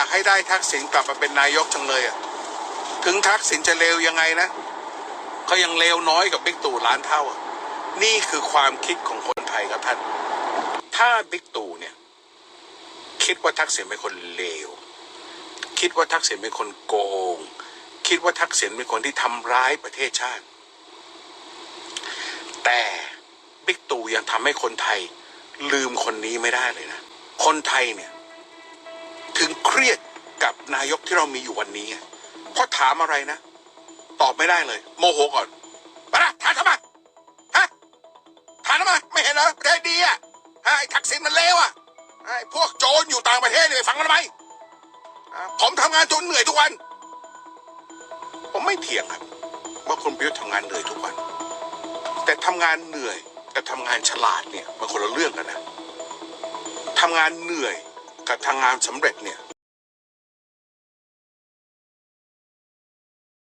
ากให้ได้ทักษิณกลับมาเป็นนายกจังเลยอะถึงทักษิณจะเลวยังไงนะก็ยังเลวน้อยกับบิ๊กตู่ล้านเท่าอะนี่คือความคิดของคนไทยครับท่าน ถ้าบิ๊กตู่เนี่ย คิดว่าทักษิณเป็นคนเลว คิดว่าทักษิณเป็นคนโกง คิดว่าทักษิณเป็นคนที่ทำร้ายประเทศชาติ แต่บิ๊กตู่ยังทำให้คนไทยลืมคนนี้ไม่ได้เลยนะ คนไทยเนี่ย ถึงเครียดกับนายกที่เรามีอยู่วันนี้เพราะถามอะไรนะ ตอบไม่ได้เลย โมโหก่อนไปนะถามทำไมฮะถามทำไมไม่เห็นเหรอประเทศดีอะฮะไอ้ทักษิณมันเลวอะไอ้พวกโจรอยู่ต่างประเทศเนี่ยฟังกันทำไมผมทำงานจนเหนื่อยทุกวัน ผมไม่เถียงครับ ว่าคุณประยุทำงานเหนื่อยทุกวัน แต่ทำงานเหนื่อยกับทำงานฉลาดเนี่ยมันคนละเรื่องกันนะทำงานเหนื่อย กับทำงานสำเร็จเนี่ย